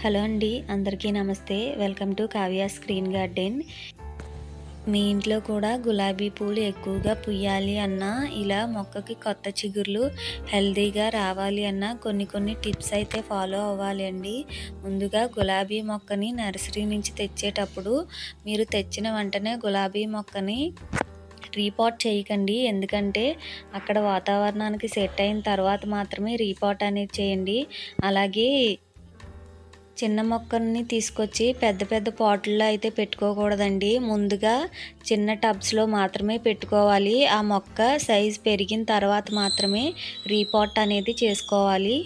Hello అండి అందరికీ నమస్తే. Welcome to Kavya screen garden. మీ ఇంట్లో కూడా గులాబీ పూలు ఎక్కువగా పుయ్యాలి అన్నా ఇలా మొక్కకి కొత్త చిగుర్లు హెల్దీగా రావాలి అన్నా కొన్ని కొన్ని టిప్స్ అయితే ఫాలో అవ్వాలి అండి. ముందుగా గులాబీ మొక్కని నర్సరీ నుంచి తెచ్చేటప్పుడు మీరు తెచ్చిన వెంటనే గులాబీ మొక్కని రీపాట్ చేయకండి. ఎందుకంటే అక్కడ వాతావరణానికి సెట్ అయిన తర్వాత మాత్రమే రీపాట్ అనేది చేయండి. అలాగే చిన్న మొక్కల్ని తీసుకొచ్చి పెద్ద పెద్ద పాటుల్లో అయితే పెట్టుకోకూడదండి. ముందుగా చిన్న టబ్స్లో మాత్రమే పెట్టుకోవాలి. ఆ మొక్క సైజ్ పెరిగిన తర్వాత మాత్రమే రీపాట్ అనేది చేసుకోవాలి.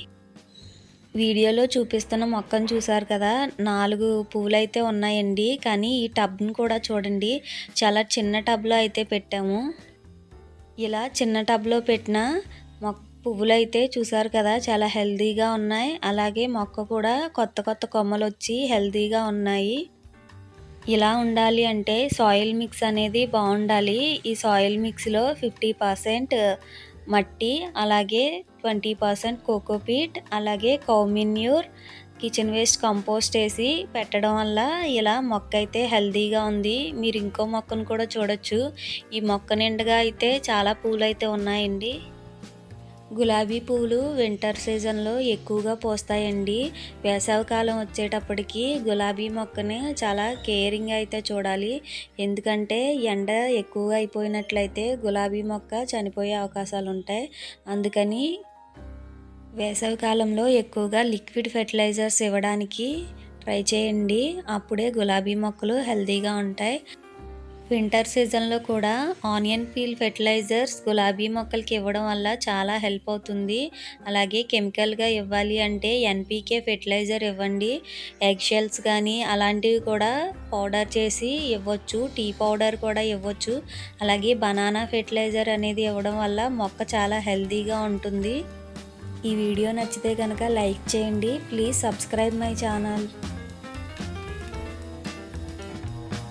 వీడియోలో చూపిస్తున్న మొక్కను చూసారు కదా నాలుగు పువ్వులు అయితే ఉన్నాయండి. కానీ ఈ టబ్ని కూడా చూడండి చాలా చిన్న టబ్లో అయితే పెట్టాము. ఇలా చిన్న టబ్లో పెట్టిన మొక్క పువ్వులు అయితే చూసారు కదా చాలా హెల్దీగా ఉన్నాయి. అలాగే మొక్క కూడా కొత్త కొత్త కొమ్మలు వచ్చి హెల్తీగా ఉన్నాయి. ఇలా ఉండాలి అంటే సాయిల్ మిక్స్ అనేది బాగుండాలి. ఈ సాయిల్ మిక్స్లో ఫిఫ్టీ పర్సెంట్ మట్టి అలాగే ట్వంటీ పర్సెంట్ కోకోపీట్ అలాగే కౌమిన్యూర్ కిచెన్ వేస్ట్ కంపోస్ట్ వేసి పెట్టడం వల్ల ఇలా మొక్క అయితే హెల్తీగా ఉంది. మీరు ఇంకో మొక్కను కూడా చూడొచ్చు. ఈ మొక్క నిండుగా అయితే చాలా పూలు అయితే ఉన్నాయండి. గులాబీ పువ్వులు వింటర్ సీజన్లో ఎక్కువగా పోస్తాయండి. వేసవికాలం వచ్చేటప్పటికి గులాబీ మొక్కని చాలా కేరింగ్ అయితే చూడాలి. ఎందుకంటే ఎండ ఎక్కువగా అయిపోయినట్లయితే గులాబీ మొక్క చనిపోయే అవకాశాలు ఉంటాయి. అందుకని వేసవికాలంలో ఎక్కువగా లిక్విడ్ ఫెర్టిలైజర్స్ ఇవ్వడానికి ట్రై చేయండి. అప్పుడే గులాబీ మొక్కలు హెల్తీగా ఉంటాయి. వింటర్ సీజన్లో కూడా ఆనియన్ పీల్ ఫెర్టిలైజర్స్ గులాబీ మొక్కలకి ఇవ్వడం వల్ల చాలా హెల్ప్ అవుతుంది. అలాగే కెమికల్గా ఇవ్వాలి అంటే ఎన్పీకే ఫెర్టిలైజర్ ఇవ్వండి. ఎగ్ షెల్స్ కానీ అలాంటివి కూడా పౌడర్ చేసి ఇవ్వచ్చు. టీ పౌడర్ కూడా ఇవ్వచ్చు. అలాగే బనానా ఫెర్టిలైజర్ అనేది ఇవ్వడం వల్ల మొక్క చాలా హెల్తీగా ఉంటుంది. ఈ వీడియో నచ్చితే కనుక లైక్ చేయండి. Please subscribe my channel.